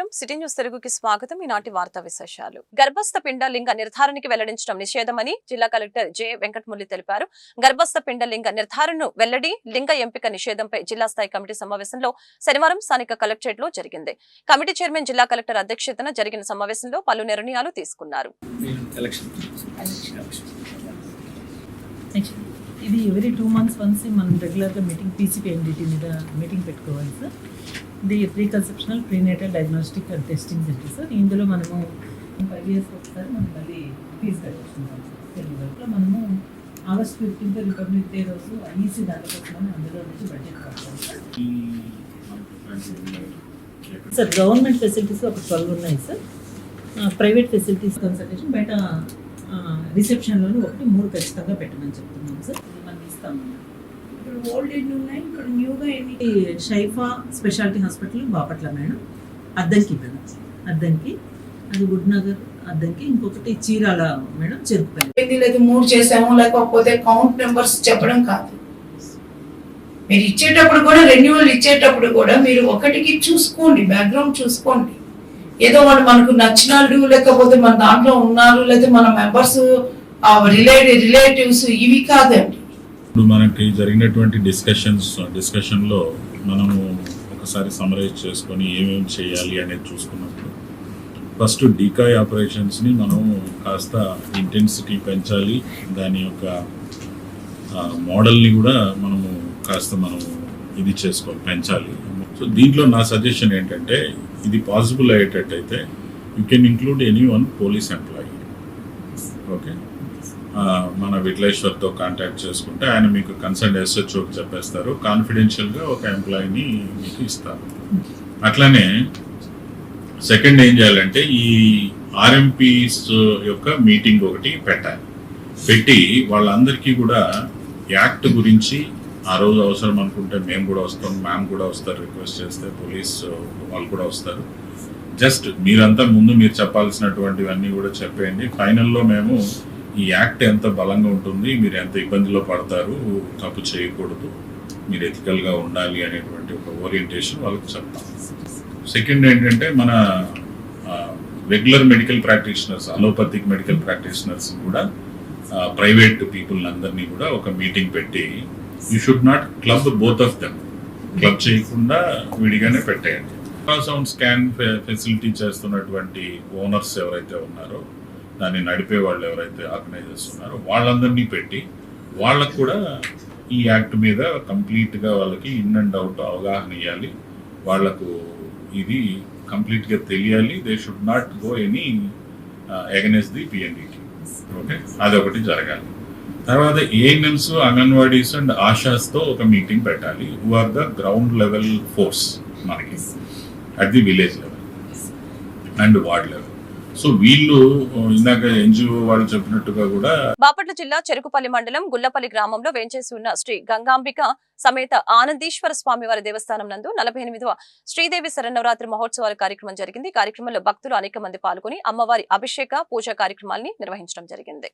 నమస్కారం. City news తెలుగుకి స్వాగతం. ఈనాటి వార్తా విశేషాలు. గర్భస్థ పిండ లింగ నిర్ధారణకి వెల్లడించడం నిషేధమని జిల్లా కలెక్టర్ జె. వెంకటమురళి తెలిపారు. గర్భస్థ పిండ లింగ నిర్ధారణను వెల్లడి లింగ ఎంపిక నిషేధంపై జిల్లా స్థాయి కమిటీ సమావేశంలో శనివారం స్థానిక కలెక్టరేట్లో జరిగింది. కమిటీ చైర్మన్ జిల్లా కలెక్టర్ అధ్యక్షతన జరిగిన సమావేశంలో పలు నిర్ణయాలు తీసుకున్నారు. ఇది ఎవరీ టూ మంత్స్ వన్స్ మనం రెగ్యులర్గా మీటింగ్ పీసీపీఎన్డిటీ మీద మీటింగ్ పెట్టుకోవాలి సార్. ఇది pre conceptional prenatal diagnostic and testing center sir. ఇందులో మనము ఫైవ్ ఇయర్స్ ఒకసారి మనం మళ్ళీ ఫీజు కట్టుకుంటాం సార్ తెలుగులో మనము ఆగస్ట్ ఫిఫ్టీన్త్ రిపబ్లిక్ డే రోజు ఐఈసీ దానికోసమని అందులో నుంచి బడ్జెట్ కడతాం సార్. సార్ గవర్నమెంట్ ఫెసిలిటీస్ ఒక ట్వెల్వ్ ఉన్నాయి సార్. ప్రైవేట్ ఫెసిలిటీస్ కన్సల్టేషన్ బయట రిసెప్షన్లోని ఒకటి మూడు ఖచ్చితంగా పెట్టమని చెప్తున్నాం సార్. మనం ఇస్తాము ఇప్పుడు ఓల్డ్ ఉన్నాయి? ఇక్కడ న్యూగా ఎన్ని? Shifa speciality hospital Bapatla madam. Addanki madam. Addanki. అది గుడ్నగర్ అద్దంకి. ఇంకొకటి చీరాల మేడం చెరుకుపల్లి. లేదు మూడు చేసాము లేకపోతే కౌంట్ నెంబర్స్ చెప్పడం కాదు. మీరు ఇచ్చేటప్పుడు కూడా రెన్యువల్ ఇచ్చేటప్పుడు కూడా మీరు ఒకటికి చూసుకోండి. బ్యాక్గ్రౌండ్ చూసుకోండి. ఏదో వాళ్ళు మనకు నచ్చినాళ్ళు లేకపోతే మన దాంట్లో ఉన్నారు లేదా మన మెంబర్స్ రిలేటివ్ రిలేటివ్స్ ఇవి కాదండి. ఇప్పుడు మనకి జరిగినటువంటి డిస్కషన్స్ డిస్కషన్లో మనము ఒకసారి సమరైజ్ చేసుకొని ఏమేమి చేయాలి అనేది చూసుకున్నప్పుడు ఫస్ట్ డీకాయ్ ఆపరేషన్స్ని మనం కాస్త ఇంటెన్సిటీ పెంచాలి. దాని యొక్క మోడల్ని కూడా మనము కాస్త మనం ఇది చేసుకోవాలి పెంచాలి. సో దీంట్లో నా సజెషన్ ఏంటంటే ఇది possible అయ్యేటట్టయితే you can include any one police employee okay మన విట్లేశ్వర్తో కాంటాక్ట్ చేసుకుంటే ఆయన మీకు కన్సర్న్ ఎస్హెచ్ఓకి చెప్పేస్తారు. కాన్ఫిడెన్షియల్గా ఒక ఎంప్లాయీని మీకు ఇస్తారు. అట్లానే సెకండ్ ఏం చేయాలంటే ఈ ఆర్ఎంపీస్ యొక్క మీటింగ్ ఒకటి పెట్టాలి. పెట్టి వాళ్ళందరికీ కూడా యాక్ట్ గురించి ఆ రోజు అవసరం అనుకుంటే మేము కూడా వస్తాం మ్యామ్ కూడా వస్తారు రిక్వెస్ట్ చేస్తే పోలీస్ వాళ్ళు కూడా వస్తారు. జస్ట్ మీరంతా ముందు మీరు చెప్పాల్సినటువంటివన్నీ కూడా చెప్పేయండి. ఫైనల్లో మేము ఈ యాక్ట్ ఎంత బలంగా ఉంటుంది మీరు ఎంత ఇబ్బందిలో పడతారు తప్పు చేయకూడదు మీరు ఎథికల్గా ఉండాలి అనేటువంటి ఒక ఓరియంటేషన్ వాళ్ళకి చెప్తాం. సెకండ్ ఏంటంటే మన regular medical practitioners allopathic medical practitioners కూడా ప్రైవేట్ పీపుల్ అందరినీ కూడా ఒక మీటింగ్ పెట్టి you should not club both of them club చేయకుండా విడిగానే పెట్టేయండి. అల్ట్రాసౌండ్ స్కాన్ ఫెసిలిటీ చేస్తున్నటువంటి ఓనర్స్ ఎవరైతే ఉన్నారో దాన్ని నడిపే వాళ్ళు ఎవరైతే ఆర్గనైజర్స్ ఉన్నారో వాళ్ళందరినీ పెట్టి వాళ్ళకు కూడా ఈ యాక్ట్ మీద కంప్లీట్గా వాళ్ళకి ఇన్ అండ్ అవుట్ అవగాహన ఇవ్వాలి వాళ్ళకు ఇది కంప్లీట్గా తెలియాలి. They should not go any against the PNDT okay అదొకటి జరగాలి. తర్వాత ఏఎన్ఎంస్ అంగన్వాడీస్ అండ్ ఆశాస్తో ఒక మీటింగ్ పెట్టాలి. Who are the ground level force మనకి? At the village level and ward level so వీళ్ళు ఇందాక ఎన్జిఓ వాళ్ళు చెప్పినట్టుగా కూడా బాపట్ల జిల్లా చెరుకుపల్లి మండలం గుల్లపల్లి గ్రామంలో వేంచేసి ఉన్న శ్రీ గంగాంబిక సమేత ఆనందీశ్వర స్వామి వారి దేవస్థానం నందు నలభై ఎనిమిదవ శ్రీదేవి శరణవరాత్రి మహోత్సవాల కార్యక్రమం జరిగింది. కార్యక్రమంలో భక్తులు అనేక మంది పాల్గొని అమ్మవారి అభిషేక పూజా కార్యక్రమాల్ని నిర్వహించడం జరిగింది.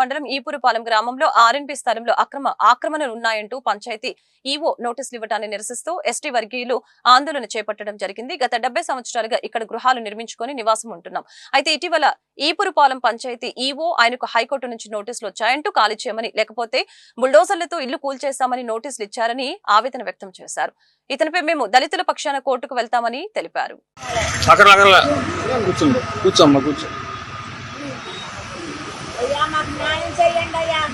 మండలం ఈపురపాలెం గ్రామంలో ఆర్ఎన్బి స్థలంలో అక్రమ ఆక్రమణలు ఉన్నాయంటూ పంచాయతీ ఈవో నోటీసులు ఇవ్వడాన్ని నిరసిస్తూ ఎస్టీ వర్గీయులు ఆందోళన చేపట్టడం జరిగింది. గత డెబ్బై సంవత్సరాలుగా ఇక్కడ గృహాలు నిర్మించుకొని నివాసం ఉంటున్నాం. అయితే ఇటీవల ఈపురపాలెం పంచాయతీ ఈవో ఆయనకు హైకోర్టు నుంచి నోటీసులు వచ్చాయంటూ ఖాళీ చేయమని లేకపోతే బుల్డోజర్లతో ఇల్లు కూల్చేస్తామని నోటీసులు ఇచ్చారని ఆవేదన వ్యక్తం చేశారు. ఇతనిపై మేము దళితుల పక్షాన కోర్టుకు వెళ్తామని తెలిపారు. కూర్చోమ్మా కూర్చో అయ్యా మాకు న్యాయం చేయండి అయ్యా చేయండి అయ్యా కాలు పట్టుకుంటానయ్యా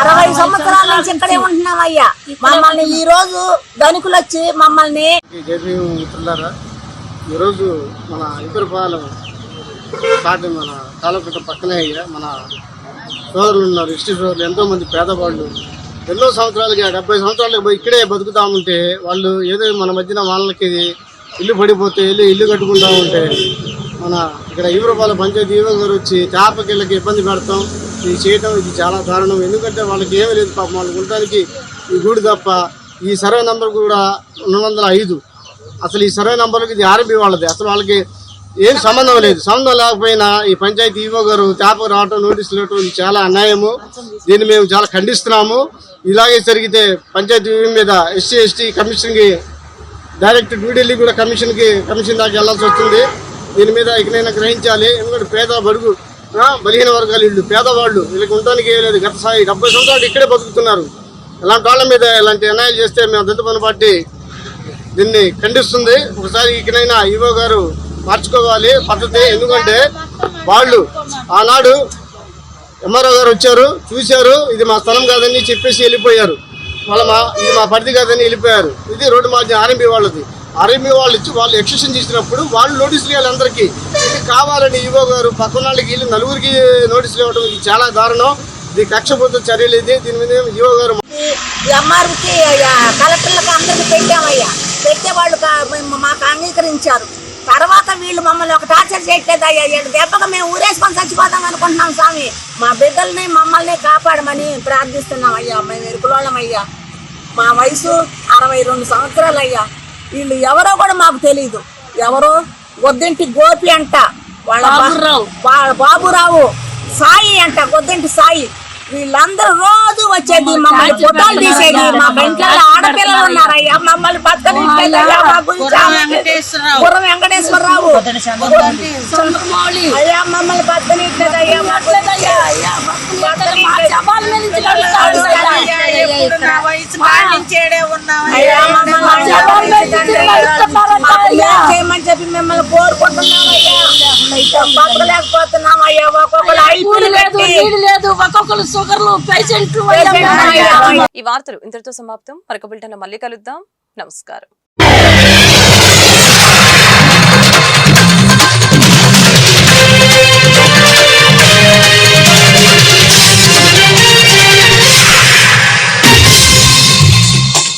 అరవై సంవత్సరాల నుంచి ఇక్కడే ఉంటున్నాం. అయ్యా మమ్మల్ని ఈ రోజు ధనికులు వచ్చి మమ్మల్ని ఈరోజు మన ఇతరపాలెం స్టార్ట్ మన తాలూకట్ట పక్కనే అయ్యా. మన సోదరులు ఉన్నారు ఇష్టి సోదరులు ఎంతో మంది పేదవాళ్ళు. ఎన్నో సంవత్సరాలుగా డెబ్బై సంవత్సరాలకు పోయి ఇక్కడే బతుకుతా ఉంటే వాళ్ళు ఏదో మన మధ్యన వాళ్ళకి ఇల్లు పడిపోతే వెళ్ళి ఇల్లు కట్టుకుంటా ఉంటే మన ఇక్కడ ఈవరపాలెం పంచాయతీ ఈవో గారు వచ్చి చేపకిళ్ళకి ఇబ్బంది పెడతాం. ఇది చేయటం ఇది చాలా దారుణం. ఎందుకంటే వాళ్ళకి ఏమీ లేదు పాపం. వాళ్ళకి ఉండడానికి ఈ గూడు తప్ప ఈ సర్వే నెంబర్ కూడా రెండు వందల ఐదు. అసలు ఈ సర్వే నెంబర్కి ఇది ఆర్బీ వాళ్ళది. అసలు వాళ్ళకి ఏం సంబంధం లేదు. సంబంధం లేకపోయినా ఈ పంచాయతీ ఈవో గారు చేప రావటం నోటీసులు ఇవ్వటం ఇది చాలా అన్యాయము. దీన్ని మేము చాలా ఖండిస్తున్నాము. ఇలాగే జరిగితే పంచాయతీ మీద ఎస్సీ ఎస్టీ కమిషన్కి డైరెక్ట్ న్యూఢిల్లీ కూడా కమిషన్కి కమిషన్ దాకా వెళ్ళాల్సి వస్తుంది. దీని మీద ఇకనైనా గ్రహించాలి. ఎందుకంటే పేద బడుగు బలహీన వర్గాలు ఇళ్ళు పేదవాళ్ళు వీళ్ళకి ఉండడానికి ఏం లేదు. గత సాయి డెబ్బై సంవత్సరాలు ఇక్కడే బతుకుతున్నారు. ఇలాంటి వాళ్ళ మీద ఇలాంటి అన్యాయాలు చేస్తే మేము దళిత పని పార్టీ దీన్ని ఖండిస్తుంది. ఒకసారి ఇకనైనా ఈవో గారు మార్చుకోవాలి పద్ధతి. ఎందుకంటే వాళ్ళు ఆనాడు ఎంఆర్ఓ గారు వచ్చారు చూశారు ఇది మా స్థలం కాదని చెప్పేసి వెళ్ళిపోయారు. వాళ్ళ మా ఇది మా పరిధి కాదని వెళ్ళిపోయారు. ఇది రోడ్డు మార్జిన్ ఆర్ఎంపీ వాళ్ళది. ఆర్ఎంబీ వాళ్ళు ఇచ్చి వాళ్ళు ఎక్స్టెన్షన్ చేసినప్పుడు వాళ్ళు నోటీసులు ఇవ్వాలి అందరికీ. కావాలని ఈవో గారు పక్కన వాళ్ళకి వీళ్ళు నలుగురికి నోటీసులు ఇవ్వడం ఇది చాలా దారుణం. ఇది కక్షపూర్త చర్యలు ఇది. దీని మీద ఈవో గారు ఎంఆర్కి కలెక్టర్లకు అందరికి పెట్టామయ్యా. పెట్టే వాళ్ళు మాకు అంగీకరించారు. తర్వాత వీళ్ళు మమ్మల్ని ఒక టార్చర్ చేయట్లేదు అయ్యా వీళ్ళు దెబ్బగా మేము ఊరేసుకొని చచ్చిపోతాం అనుకుంటున్నాం స్వామి. మా బిడ్డల్ని మమ్మల్ని కాపాడమని ప్రార్థిస్తున్నాం అయ్యా మేము ఎరుకులోళ్ళం అయ్యా మా వయసు అరవై రెండు సంవత్సరాలు అయ్యా వీళ్ళు ఎవరో కూడా మాకు తెలియదు ఎవరో? గొద్దింటి గోపి అంట. వాళ్ళ వాళ్ళ బాబురావు సాయి అంట. గొద్దింటి సాయి. వీళ్ళందరూ రోజు వచ్చేది మమ్మల్ని ఫోటోలు తీసేది. మా ఇంట్లో ఆడపిల్లలు ఉన్నారయ్యా. మమ్మల్ని గుర్రం వెంకటేశ్వరరావు. అయ్యా మమ్మల్ని పక్కన ఒక్కొక్కరు ఐపీలు పెట్టి. లేదు ఒక్కొక్కరు షుగర్లు పేషెంట్లు. ఈ వార్తలు ఇంతటితో సమాప్తం. మరొక బులెటిన్ మళ్ళీ కలుద్దాం. నమస్కారం.